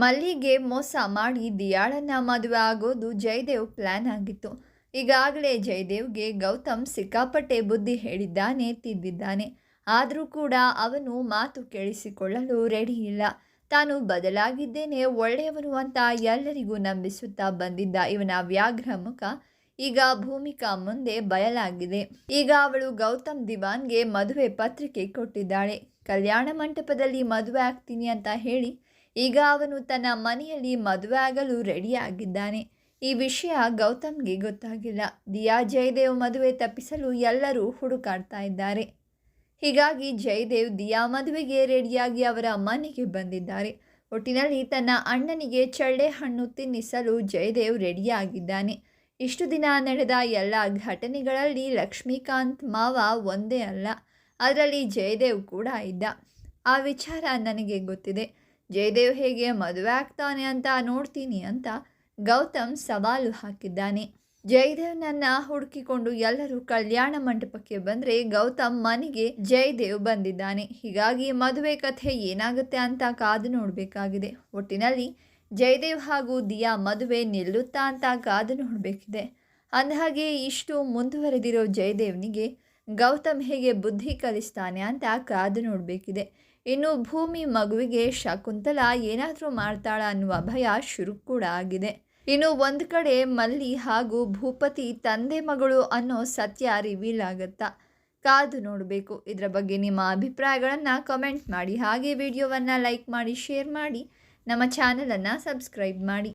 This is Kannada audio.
ಮಲ್ಲಿಗೆ ಮೋಸ ಮಾಡಿ ದಿಯಾಳನ್ನ ಮದುವೆ ಆಗೋದು ಜಯದೇವ್ ಪ್ಲಾನ್ ಆಗಿತ್ತು. ಈಗಾಗಲೇ ಜಯದೇವ್ಗೆ ಗೌತಮ್ ಸಿಕ್ಕಾಪಟ್ಟೆ ಬುದ್ಧಿ ಹೇಳಿದ್ದಾನೆ, ತಿದ್ದಿದ್ದಾನೆ. ಆದರೂ ಕೂಡ ಅವನು ಮಾತು ಕೇಳಿಸಿಕೊಳ್ಳಲು ರೆಡಿ ಇಲ್ಲ. ತಾನು ಬದಲಾಗಿದ್ದೇನೆ, ಒಳ್ಳೆಯವನು ಅಂತ ಎಲ್ಲರಿಗೂ ನಂಬಿಸುತ್ತಾ ಬಂದಿದ್ದ ಇವನ ವ್ಯಾಘ್ರ ಮುಖ ಈಗ ಭೂಮಿಕಾ ಮುಂದೆ ಬಯಲಾಗಿದೆ. ಈಗ ಅವಳು ಗೌತಮ್ ದಿವಾನ್ಗೆ ಮದುವೆ ಪತ್ರಿಕೆ ಕೊಟ್ಟಿದ್ದಾಳೆ. ಕಲ್ಯಾಣ ಮಂಟಪದಲ್ಲಿ ಮದುವೆ ಆಗ್ತೀನಿ ಅಂತ ಹೇಳಿ ಈಗ ಅವನು ತನ್ನ ಮನೆಯಲ್ಲಿ ಮದುವೆ ಆಗಲು ರೆಡಿಯಾಗಿದ್ದಾನೆ. ಈ ವಿಷಯ ಗೌತಮ್ಗೆ ಗೊತ್ತಾಗಿಲ್ಲ. ದಿಯಾ ಜಯದೇವ್ ಮದುವೆ ತಪ್ಪಿಸಲು ಎಲ್ಲರೂ ಹುಡುಕಾಡ್ತಾ ಇದ್ದಾರೆ. ಹೀಗಾಗಿ ಜಯದೇವ್ ದಿಯಾ ಮದುವೆಗೆ ರೆಡಿಯಾಗಿ ಅವರ ಮನೆಗೆ ಬಂದಿದ್ದಾರೆ. ಒಟ್ಟಿನಲ್ಲಿ ತನ್ನ ಅಣ್ಣನಿಗೆ ಚಳ್ಳೆ ಹಣ್ಣು ತಿನ್ನಿಸಲು ಜಯದೇವ್ ರೆಡಿಯಾಗಿದ್ದಾನೆ. ಇಷ್ಟು ದಿನ ನಡೆದ ಎಲ್ಲ ಘಟನೆಗಳಲ್ಲಿ ಲಕ್ಷ್ಮೀಕಾಂತ್ ಮಾವ ಒಂದೇ ಅಲ್ಲ, ಅದರಲ್ಲಿ ಜಯದೇವ್ ಕೂಡ ಇದ್ದ. ಆ ವಿಚಾರ ನನಗೆ ಗೊತ್ತಿದೆ. ಜಯದೇವ್ ಹೇಗೆ ಮದುವೆ ಆಗ್ತಾನೆ ಅಂತ ನೋಡ್ತೀನಿ ಅಂತ ಗೌತಮ್ ಸವಾಲು ಹಾಕಿದ್ದಾನೆ. ಜಯದೇವ್ನನ್ನ ಹುಡುಕಿಕೊಂಡು ಎಲ್ಲರೂ ಕಲ್ಯಾಣ ಮಂಟಪಕ್ಕೆ ಬಂದರೆ ಗೌತಮ್ ಮನೆಗೆ ಜಯದೇವ್ ಬಂದಿದ್ದಾನೆ. ಹೀಗಾಗಿ ಮದುವೆ ಕಥೆ ಏನಾಗುತ್ತೆ ಅಂತ ಕಾದು ನೋಡಬೇಕಾಗಿದೆ. ಒಟ್ಟಿನಲ್ಲಿ ಜಯದೇವ್ ಹಾಗೂ ದಿಯಾ ಮದುವೆ ನಿಲ್ಲುತ್ತಾ ಅಂತ ಕಾದು ನೋಡಬೇಕಿದೆ. ಅಂದಹಾಗೆ ಇಷ್ಟು ಮುಂದುವರೆದಿರೋ ಜಯದೇವ್ನಿಗೆ ಗೌತಮ್ ಹೇಗೆ ಬುದ್ಧಿ ಕಲಿಸ್ತಾನೆ ಅಂತ ಕಾದು ನೋಡಬೇಕಿದೆ. ಇನ್ನು ಭೂಮಿ ಮಗುವಿಗೆ ಶಕುಂತಲ ಏನಾದರೂ ಮಾಡ್ತಾಳ ಅನ್ನುವ ಭಯ ಶುರು ಕೂಡ ಆಗಿದೆ. ಇನ್ನು ಒಂದು ಕಡೆ ಮಲ್ಲಿ ಹಾಗೂ ಭೂಪತಿ ತಂದೆ ಮಗಳು ಅನ್ನೋ ಸತ್ಯ ರಿವೀಲ್ ಆಗುತ್ತಾ? ಕಾದು ನೋಡಬೇಕು. ಇದರ ಬಗ್ಗೆ ನಿಮ್ಮ ಅಭಿಪ್ರಾಯಗಳನ್ನು ಕಮೆಂಟ್ ಮಾಡಿ. ಹಾಗೆ ವಿಡಿಯೋವನ್ನು ಲೈಕ್ ಮಾಡಿ ಶೇರ್ ಮಾಡಿ. ನಮ್ಮ ಚಾನಲನ್ನು ಸಬ್ಸ್ಕ್ರೈಬ್ ಮಾಡಿ.